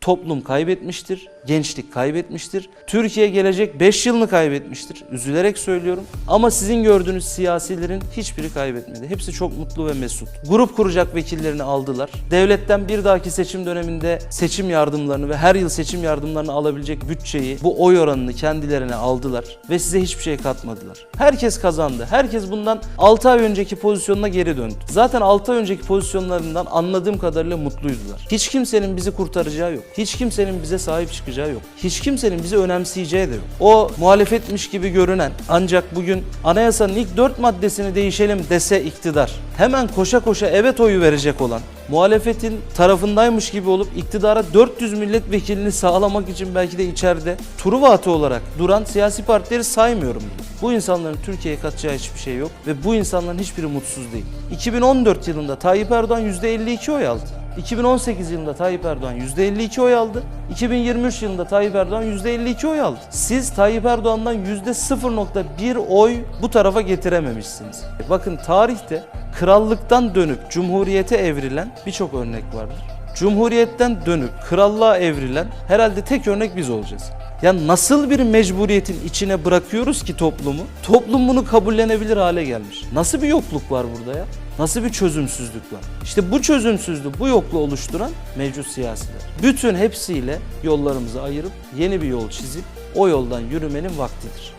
Toplum kaybetmiştir, gençlik kaybetmiştir. Türkiye gelecek 5 yılını kaybetmiştir. Üzülerek söylüyorum. Ama sizin gördüğünüz siyasilerin hiçbiri kaybetmedi. Hepsi çok mutlu ve mesut. Grup kuracak vekillerini aldılar. Devletten bir dahaki seçim döneminde seçim yardımlarını ve her yıl seçim yardımlarını alabilecek bütçeyi, bu oy oranını kendilerine aldılar ve size hiçbir şey katmadılar. Herkes kazandı. Herkes bundan 6 ay önceki pozisyonuna geri döndü. Zaten 6 ay önceki pozisyonlarından anladığım kadarıyla mutluydular. Hiç kimsenin bizi kurtaracağı yok. Hiç kimsenin bize sahip çıkacağı yok. Hiç kimsenin bizi önemseyeceği de yok. O muhalefetmiş gibi görünen ancak bugün anayasanın ilk 4 maddesini değişelim dese iktidar hemen koşa koşa evet oyu verecek olan muhalefetin tarafındaymış gibi olup iktidara 400 milletvekilini sağlamak için belki de içeride Truvatı olarak duran siyasi partileri saymıyorum. Bu insanların Türkiye'ye katacağı hiçbir şey yok ve bu insanların hiçbiri mutsuz değil. 2014 yılında Tayyip Erdoğan %52 oy aldı. 2018 yılında Tayyip Erdoğan %52 oy aldı. 2023 yılında Tayyip Erdoğan %52 oy aldı. Siz Tayyip Erdoğan'dan %0.1 oy bu tarafa getirememişsiniz. Bakın tarihte krallıktan dönüp cumhuriyete evrilen birçok örnek vardır. Cumhuriyetten dönüp krallığa evrilen herhalde tek örnek biz olacağız. Ya nasıl bir mecburiyetin içine bırakıyoruz ki toplumu? Toplum bunu kabullenebilir hale gelmiş. Nasıl bir yokluk var burada ya? Nasıl bir çözümsüzlük var? İşte bu çözümsüzlüğü, bu yokluğu oluşturan mevcut siyasiler. Bütün hepsiyle yollarımızı ayırıp yeni bir yol çizip o yoldan yürümenin vaktidir.